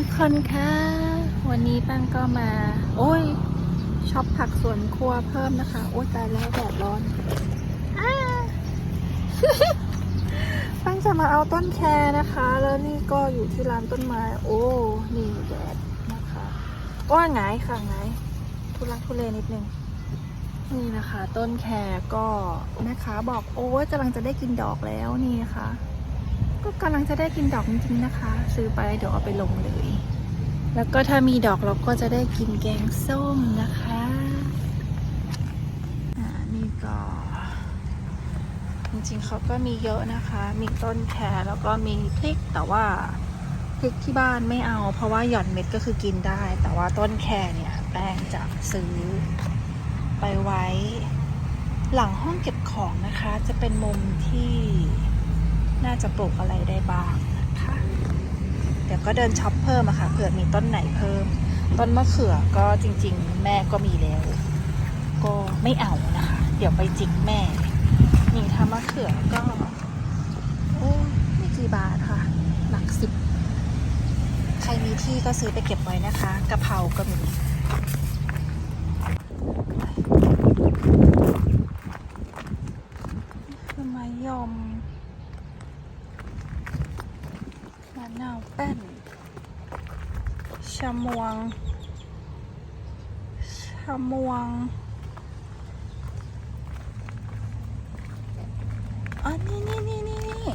ทุกคนคะวันนี้ปังก็มา โอ้ยช็อปผักสวนครัวเพิ่มนะคะ โอ้ยตายแล้วแดดร้อนอปังจะมาเอาต้นแครนะคะ แล้วนี่ก็อยู่ที่ร้านต้นไม้ โอ้นี่แดดนะคะว่าไงายค่ะไงายทุลักทุเลนิดนึงนี่นะคะ ต้นแครก็แม่ค้าบอกโอ้ยกำลังจะได้กินดอกแล้วนี่นะคะก็กำลังจะได้กินดอกจริงๆนะคะ ซื้อไปเดี๋ยวเอาไปลงเลย แล้วก็ถ้ามีดอกเราก็จะได้กินแกงส้มนะคะอ่านี่ก็ จริงๆเขาก็มีเยอะนะคะ มีต้นแครแล้วก็มีพริกแต่ว่าพริกที่บ้านไม่เอา เพราะว่าหย่อนเม็ดก็คือกินได้ แต่ว่าต้นแครเนี่ยแป้งจะซื้อไปไว้ หลังห้องเก็บของนะคะ จะเป็นมุมที่น่าจะปลูกอะไรได้บ้าง เดี๋ยวก็เดินช็อปเพิ่มอะค่ะเผื่อมีต้นไหนเพิ่ม ต้นมะเขือก็จริง ๆ แม่ก็มีแล้ว ก็ไม่เอานะคะ เดี๋ยวไปจิกแม่นี่ทำมะเขือก็โอ้ไม่กี่บาทค่ะ หลักสิบใครมีที่ก็ซื้อไปเก็บไว้นะคะกะเพราก็มี คือมายมมะนาวแป้น ชะมวง ชะมวง อันนี้นี่นี่นี่นี่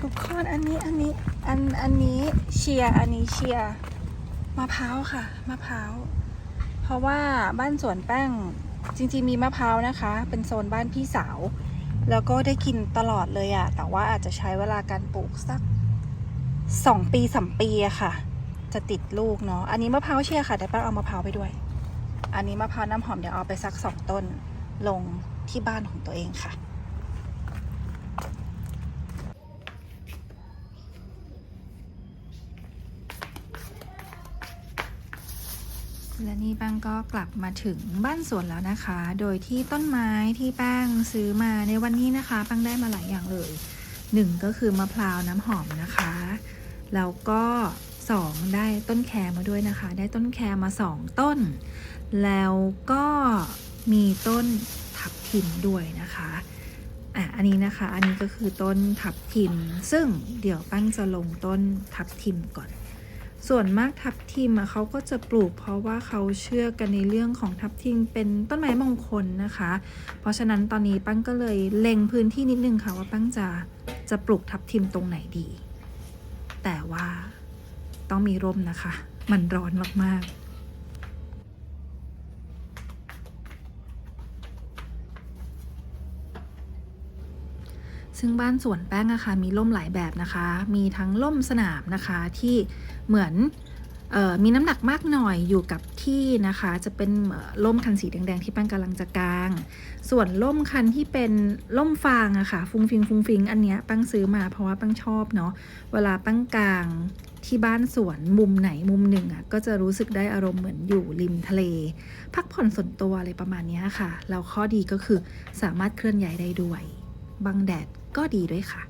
ทุกคนอันนี้อันนี้อันอันนี้เชียร์อันนี้เชียร์มะพร้าวค่ะมะพร้าวเพราะว่าบ้านสวนแป้งจริงๆมีมะพร้าวนะคะ เป็นโซนบ้านพี่สาว แล้วก็ได้กินตลอดเลยอะแต่ว่าอาจจะใช้เวลาการปลูกสักสองปีสามปีอะค่ะ จะติดลูกเนาะอันนี้มะพร้าวเชียร์ค่ะเดี๋ยวป้าเอามะพร้าวไปด้วย อันนี้มะพร้าวน้ำหอมเดี๋ยวเอาไปสักสองต้นลงที่บ้านของตัวเองค่ะ และนี่แป้งก็กลับมาถึงบ้านสวนแล้วนะคะ โดยที่ต้นไม้ที่แป้งซื้อมาในวันนี้นะคะแป้งได้มาหลายอย่างเลยหนึ่งก็คือมะพร้าวน้ำหอมนะคะ แล้วก็สองได้ต้นแครมาด้วยนะคะ ได้ต้นแครมาสองต้น แล้วก็มีต้นทับทิมด้วยนะคะอะอันนี้นะคะ อันนี้ก็คือต้นทับทิม ซึ่งเดี๋ยวแป้งจะลงต้นทับทิมก่อน ส่วนมากทับทิมเขาก็จะปลูก เพราะว่าเขาเชื่อกันในเรื่องของทับทิมเป็นต้นไม้มงคลนะคะ เพราะฉะนั้นตอนนี้ปั้งก็เลยเล็งพื้นที่นิดนึงค่ะว่าปั้งจะจะปลูกทับทิมตรงไหนดี แต่ว่าต้องมีร่มนะคะ มันร้อนมากๆ ซึ่งบ้านสวนแป้งอะค่ะมีร่มหลายแบบนะคะ มีทั้งร่มสนามนะคะที่เหมือนออมีน้ำหนักมากหน่อยอยู่กับที่นะคะ จะเป็นเอ่มคันสีแดงๆที่แป้งกำลังจะกาง ส่วนร่มคันที่เป็นร่มฟางอะค่ะ ฟุงฟิงฟุงฟิงอันเนี้ยแป้งซื้อมาเพราะว่าแป้งชอบเนาะเวลาแป้งกางที่บ้านสวนมุมไหนมุมหนึ่งอะก็จะรู้สึกได้อารมณ์เหมือนอยู่ริมทะเล พักผ่อนส่วนตัวอะไรประมาณนี้ค่ะแล้วข้อดีก็คือสามารถเคลื่อนย้ายได้ด้วย บังแดด ก็ดีด้วยค่ะ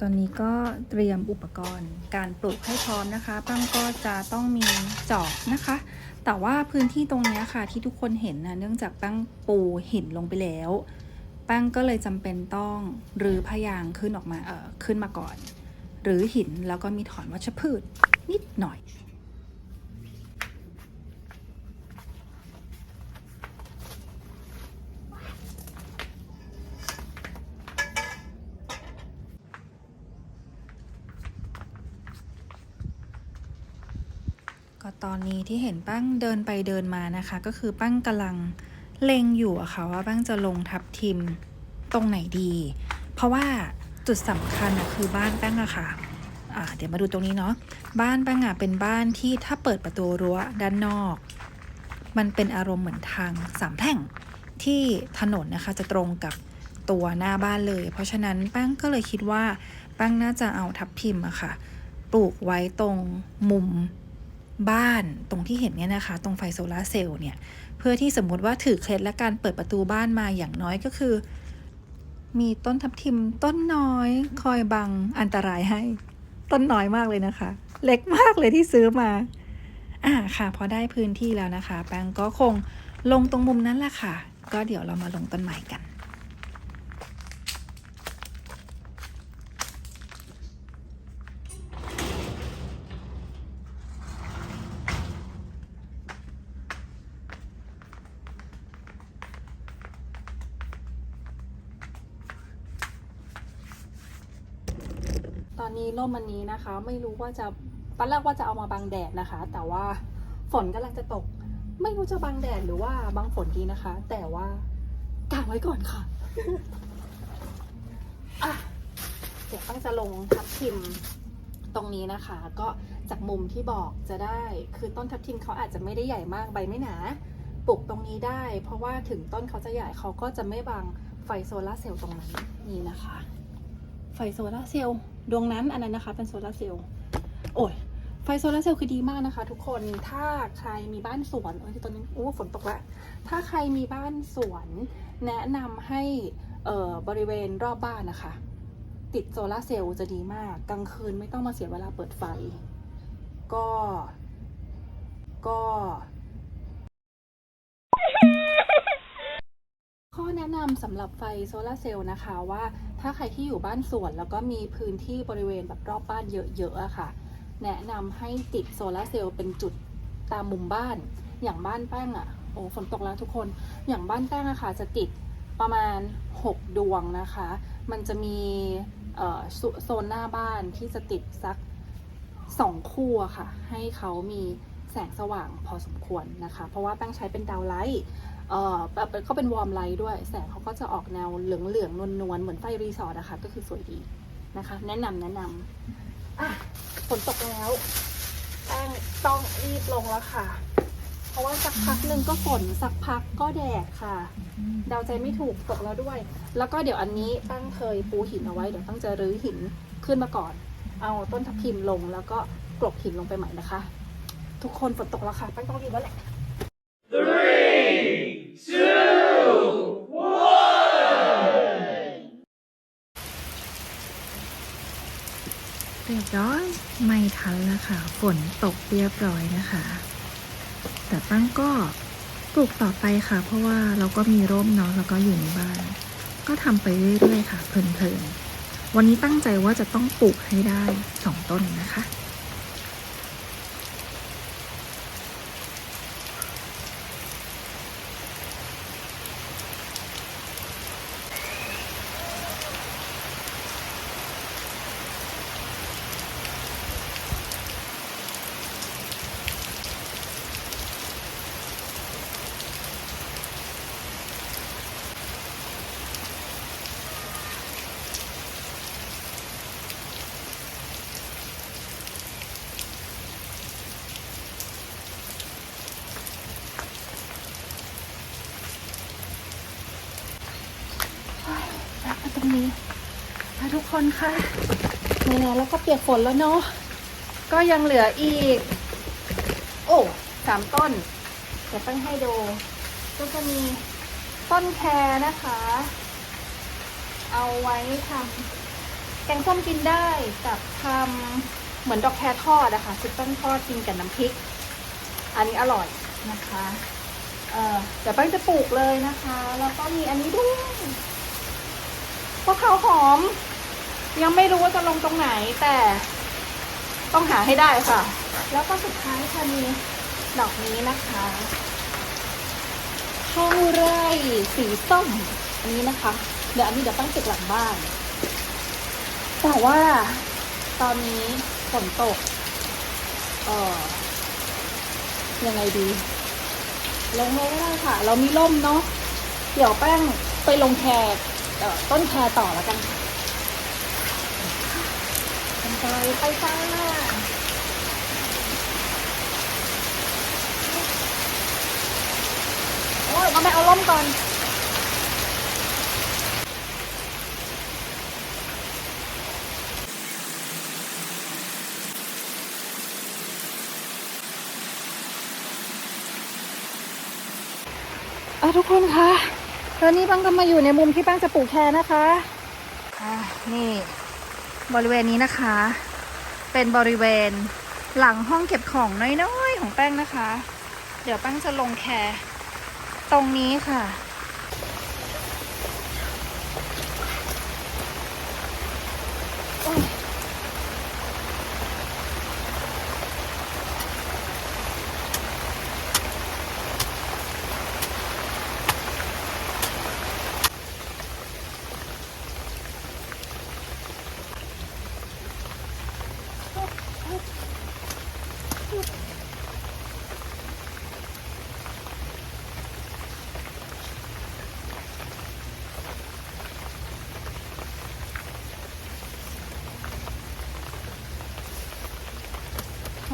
ตอนนี้ก็เตรียมอุปกรณ์การปลูกให้พร้อมนะคะปั้งก็จะต้องมีจอบนะคะ แต่ว่าพื้นที่ตรงนี้ค่ะที่ทุกคนเห็นนะเนื่องจากปั้งปูหินลงไปแล้วปั้งก็เลยจำเป็นต้องรื้อพยางขึ้นออกมาเอ่อขึ้นมาก่อน หรือหินแล้วก็มีถอนวัชพืช นิดหน่อย ก็ตอนนี้ที่เห็นปั้งเดินไปเดินมานะคะ ก็คือปั้งกำลังเล็งอยู่อะค่ะว่าปั้งจะลงทับทิมตรงไหนดี เพราะว่าจุดสำคัญอะคือบ้านแป้งอะค่ะ อ่าเดี๋ยวมาดูตรงนี้เนาะบ้านป้งอะเป็นบ้านที่ถ้าเปิดประตูรั้วด้านนอก มันเป็นอารมณ์เหมือนทางสามแพร่งที่ถนนนะคะจะตรงกับตัวหน้าบ้านเลย เพราะฉะนั้นแป้งก็เลยคิดว่าแป้งน่าจะเอาทับทิมพ์อะค่ะ ปลูกไว้ตรงมุมบ้านตรงที่เห็นเนี่ยนะคะ ตรงไฟโซลาเซลล์เนี่ย เพื่อที่สมมติว่าถือเคล็ดและการเปิดประตูบ้านมาอย่างน้อยก็คือ มีต้นทับทิมต้นน้อย คอยบังอันตรายให้ ต้นน้อยมากเลยนะคะ เล็กมากเลยที่ซื้อมา อ่าค่ะ พอได้พื้นที่แล้วนะคะ แปงก็คงลงตรงมุมนั้นแหละค่ะ ก็เดี๋ยวเรามาลงต้นใหม่กัน ตอนนี้ร่มอันนี้นะคะ ไม่รู้ว่าจะตอนแรกว่าจะเอามาบังแดดนะคะ แต่ว่าฝนกำลังจะตก ไม่รู้จะบังแดดหรือว่าบังฝนดีนะคะ แต่ว่ากางไว้ก่อนค่ะอะเดี๋ยวต้องจะลงทับทิมตรงนี้นะคะ ก็จากมุมที่บอกจะได้ คือต้นทับทิมเขาอาจจะไม่ได้ใหญ่มากใบไม่หนาปลูกตรงนี้ได้ เพราะว่าถึงต้นเขาจะใหญ่เขาก็จะไม่บังไฟโซลาเซลล์ตรงนั้นนี่นะคะ ฟโซลาร์เซลล์ดวงนั้นอันนั้นนะคะ เป็นโซลาร์เซลล์โอ้ยไฟโซลาร์เซลล์คือดีมากนะคะ ทุกคนถ้าใครมีบ้านสวนเอ้ยตอนนี้โอ้ฝนตกแล้วถ้าใครมีบ้านสวน แนะนำให้เอ่อบริเวณรอบบ้านนะคะ ติดโซลาร์เซลล์จะดีมาก กลางคืนไม่ต้องมาเสียเวลาเปิดไฟ ก็ ก็ ข้อแนะนำสำหรับไฟโซลาร์เซลล์นะคะว่า ถ้าใครที่อยู่บ้านสวนแล้วก็มีพื้นที่บริเวณแบบรอบบ้านเยอะๆอะค่ะ แนะนำให้ติดโซลาร์เซลล์เป็นจุดตามมุมบ้าน อย่างบ้านแป้งอะโอ้ฝนตกแล้วทุกคน อย่างบ้านแป้งอะค่ะ จะติดประมาณ 6 ดวงนะคะ มันจะมีโซนหน้าบ้านที่จะติดสัก2คู่ค่ะ ให้เขามีแสงสว่างพอสมควรนะคะ เพราะว่าแป้งใช้เป็นดาวไลท์ เอ่อแบบเขาเป็นวอร์มไลท์ด้วย แสงเขาก็จะออกแนวเหลืองเหลืองนวลนวลเหมือนไฟรีสอร์ทนะคะก็คือสวยดีนะคะ แนะนำแนะนำอะฝนตกแล้วแป้งต้องรีบลงแล้วค่ะ เพราะว่าสักพักหนึ่งก็ฝนสักพักก็แดดค่ะ เดาใจไม่ถูกตกแล้วด้วย แล้วก็เดี๋ยวอันนี้ตั้งเคยปูหินเอาไว้ เดี๋ยวตั้งจะรื้อหินขึ้นมาก่อน เอาต้นทับทิมลงแล้วก็กลบหินลงไปใหม่นะคะ ทุกคนฝนตกแล้วค่ะตั้งต้องรีบแล้วแหละ ร้อยไม่ทันแล้วค่ะ ฝนตกเรียบร้อยนะคะ แต่ตั้งก็ปลูกต่อไปค่ะ เพราะว่าเราก็มีร่มเนาะแล้วก็อยู่ในบ้าน ก็ทำไปเรื่อยๆค่ะ เพลินๆวันนี้ตั้งใจว่าจะต้องปลูกให้ได้สองต้นนะคะ นี้ค่ะทุกคนค่ะไหนๆแล้วก็เปียกฝนแล้วเนาะก็ยังเหลืออีก โอ้สามต้น เดี๋ยวตั้งให้ดูก็จะมีต้นแครนะคะ เอาไว้ทำแกงส้มกินได้กับทำเหมือนดอกแครทอดนะคะซุปต้นทอดกินกับน้ำพริก อันนี้อร่อยนะคะ เออเดี๋ยวแป้งจะปลูกเลยนะคะ แล้วก็มีอันนี้ด้วย มะพร้าหอม ยังไม่รู้ว่าจะลงตรงไหนแต่ต้องหาให้ได้ค่ะ แล้วก็สุดท้ายค่ะมีดอกนี้นะคะข้าวไร่สีส้มอันนี้นะคะ เดี๋ยวอันนี้เดี๋ยวต้องติดหลังบ้าน แต่ว่าตอนนี้ฝนตกเออยังไงดี ลงไม่ได้ค่ะ เรามีร่มเนาะเดี๋ยวแป้งไปลงแคร ต้นแคต่อแล้วกันค่ะไปไปจ้าโอ้ยเอาไปเอาล่มก่อนทุกคนค่ะ ตอนนี้ปังก็มาอยู่ในมุมที่ปังจะปลูกแครนะคะะนี่บริเวณนี้นะคะ เป็นบริเวณหลังห้องเก็บของน้อยๆของแป้งนะคะ เดี๋ยวแป้งจะลงแครตรงนี้ค่ะ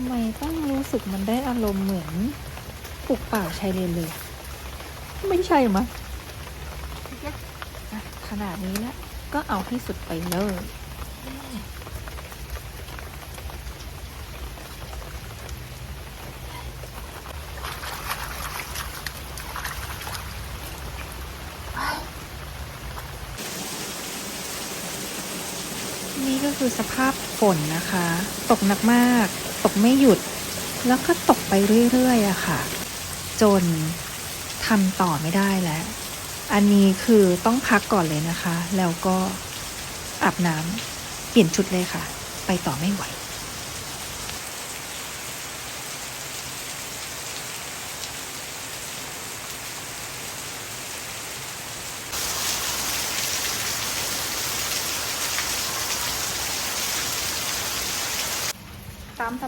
ำไมต้องรู้สึกมันได้อารมณ์เหมือนปลูกป่าชายเลนเลย ไม่ใช่มะอะขนาดนี้แล้วก็เอาให้สุดไปเลยนี่ก็คือสภาพฝนนะคะ ตกหนักมาก ตกไม่หยุด แล้วก็ตกไปเรื่อยๆอะค่ะ จนทำต่อไม่ได้แล้ว อันนี้คือต้องพักก่อนเลยนะคะ แล้วก็อาบน้ำเปลี่ยนชุดเลยค่ะ ไปต่อไม่ไหว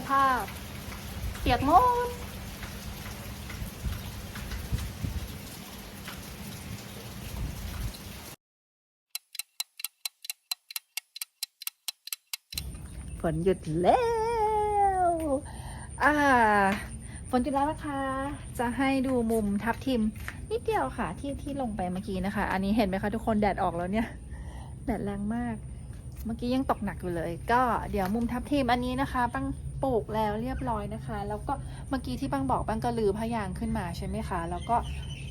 ตามสภาพ เปียกหมดฝนหยุดแล้วอ่าฝนหยุดแล้วนะคะ จะให้ดูมุมทับทิม นิดเดียวค่ะที่ที่ลงไปเมื่อกี้นะคะ อันนี้เห็นไหมคะทุกคนแดดออกแล้วเนี่ย แดดแรงมาก เมื่อกี้ยังตกหนักอยู่เลย ก็เดี๋ยวมุมทับทิมอันนี้นะคะปัง ปลูกแล้วเรียบร้อยนะคะ แล้วก็เมื่อกี้ที่ปังบอกปังก็ลือพะยางขึ้นมาใช่ไหมคะ แล้วก็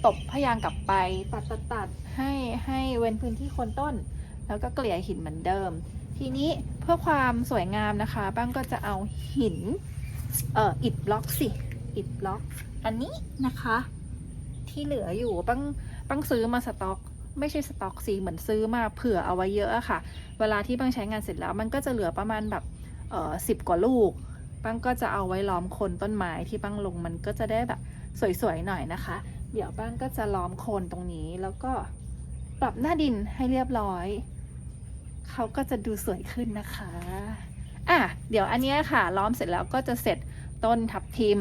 ตบพะยางกลับไปตัดตัดตัดให้ให้เว้นพื้นที่คนต้น แล้วก็เกลี่ยหินเหมือนเดิม ทีนี้เพื่อความสวยงามนะคะป้งก็จะเอาหินเอ่ออิฐบล็อกสิอิฐบล็อก อันนี้นะคะ ที่เหลืออยู่ปังปังซื้อมาสต็อกไม่ใช่สต็อกสิเหมือนซื้อมาเผื่อเอาไว้เยอะอะค่ะ เวลาที่ปังใช้งานเสร็จแล้วมันก็จะเหลือประมาณแบบสิบกว่าลูก ปังก็จะเอาไว้ล้อมโคนต้นไม้ที่ปังลงมันก็จะได้แบบสวยๆหน่อยนะคะ เดี๋ยวปังก็จะล้อมโคนตรงนี้แล้วก็ปรับหน้าดินให้เรียบร้อย เขาก็จะดูสวยขึ้นนะคะ อะ เดี๋ยวอันนี้ค่ะ ล้อมเสร็จแล้วก็จะเสร็จต้นทับทิม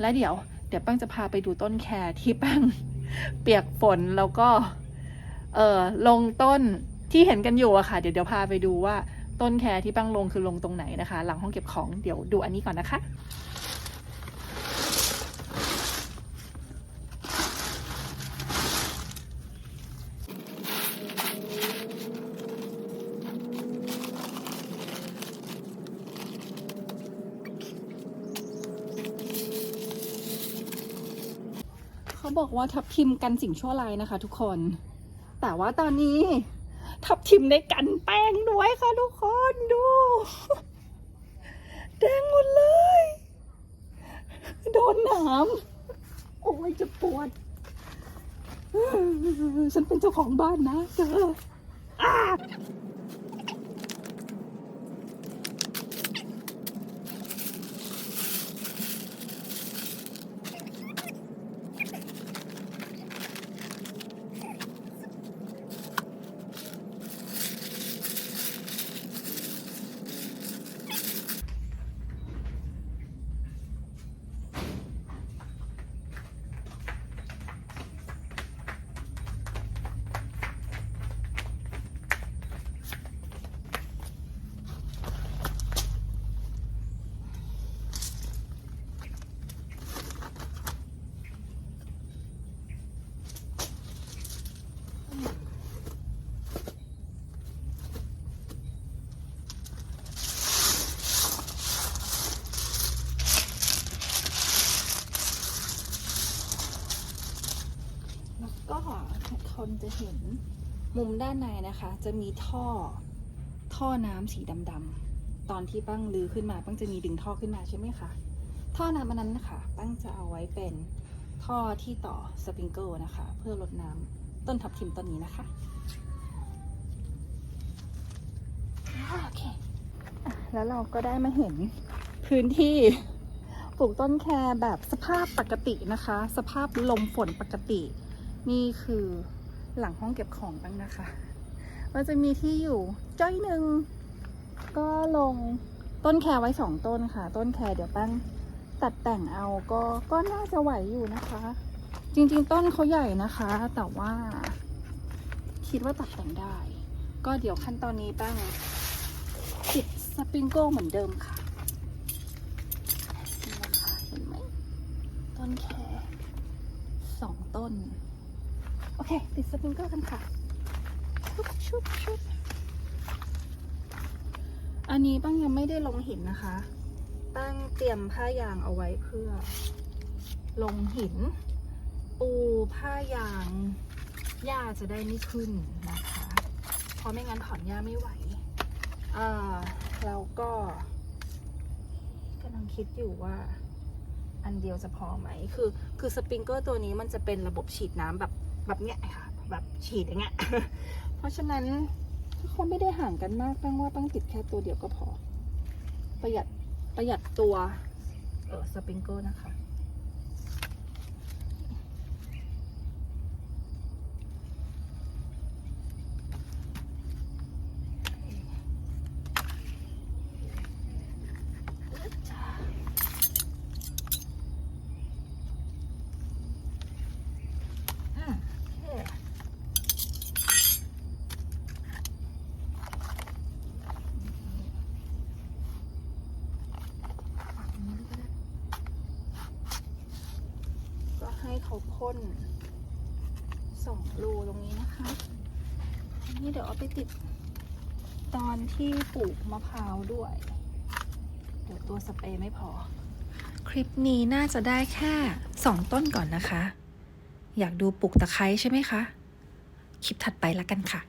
แล้วเดี๋ยว เดี๋ยวปั้งจะพาไปดูต้นแครที่ปั้งเปียกฝนแล้วก็ เออลงต้นที่เห็นกันอยู่อะค่ะ เดี๋ยวเดี๋ยวพาไปดูว่า ต้นแครที่ปั้งลงคือลงตรงไหนนะคะ หลังห้องเก็บของเดี๋ยวดูอันนี้ก่อนนะคะเขาบอกว่าทับทิมกันสิ่งชั่วร้ายนะคะทุกคน แต่ว่าตอนนี้ ทับทิมในกันแป้งด้วยค่ะทุกคนดู แดงหมดเลย โดนหนามโอ้ยจะปวด ฉันเป็นเจ้าของบ้านนะเธออ้า ฝ ค นจะเห็นมุมด้านในนะคะ จะมีท่อท่อน้ำสีดำๆตอนที่ปั้งลือขึ้นมาปั้งจะมีดึงท่อขึ้นมาใช่ไหมคะ ท่อน้ำอันนั้นนะคะปั้งจะเอาไว้เป็นท่อที่ต่อสปริงเกิลนะคะ เพื่อลดน้ำต้นทับทิมต้นนี้นะคะโอเคแล้วเราก็ได้มาเห็นพื้นที่ปลูกต้นแครแบบสภาพปกตินะคะ สภาพลมฝนปกติ นี่คือ หลังห้องเก็บของบ้างนะคะ มันจะมีที่อยู่จ้อยหนึ่งก็ลงต้นแครไว้สองต้นค่ะ ต้นแครเดี๋ยวปั้งตัดแต่งเอาก็ก็น่าจะไหวอยู่นะคะ จริงๆ ต้นเขาใหญ่นะคะ แต่ว่า คิดว่าตัดแต่งได้ ก็เดี๋ยวขั้นตอนนี้ปั้งติดสปริงเกิลเหมือนเดิมค่ะนี่นะคะเห็นไหมต้นแครสองต้น โอเค ติดสปริงเกิลกันค่ะ ชุบชุบชุบอันนี้ป้างยังไม่ได้ลงหินนะคะป้งเตรียมผ้ายางเอาไว้เพื่อ ลงหิน ปูผ้ายางหญ้าจะได้ไม่ขึ้นนะคะ เพราะไม่งั้นถอนหญ้าไม่ไหวอ่าแล้วก็กำลังคิดอยู่ว่าอันเดียวจะพอไหม คือ คือสปริงเกอร์ตัวนี้มันจะเป็นระบบฉีดน้ำแบบ แบบเนี้ยค่ะแบบฉีดอย่างเงี้ย เพราะฉะนั้นถ้าเขาไม่ได้ห่างกันมากแป้งว่าต้องติดแค่ตัวเดียวก็พอ ประหยัดประหยัดตัวเออสปริงเกิลนะคะ อืมโอเคฝั่งนี้ก็ได้ก็ให้ เขาพ่นสองรูตรงนี้นะคะอันนี้เดี๋ยวเอาไปติดตอนที่ปลูกมะพร้าวด้วย เดี๋ยวตัวสเปรย์ไม่พอ คลิปนี้น่าจะได้แค่2ต้นก่อนนะคะ อยากดูปลูกตะไคร้ใช่ไหมคะ คลิปถัดไปละกันค่ะ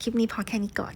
คลิปนี้พอแค่นี้ก่อน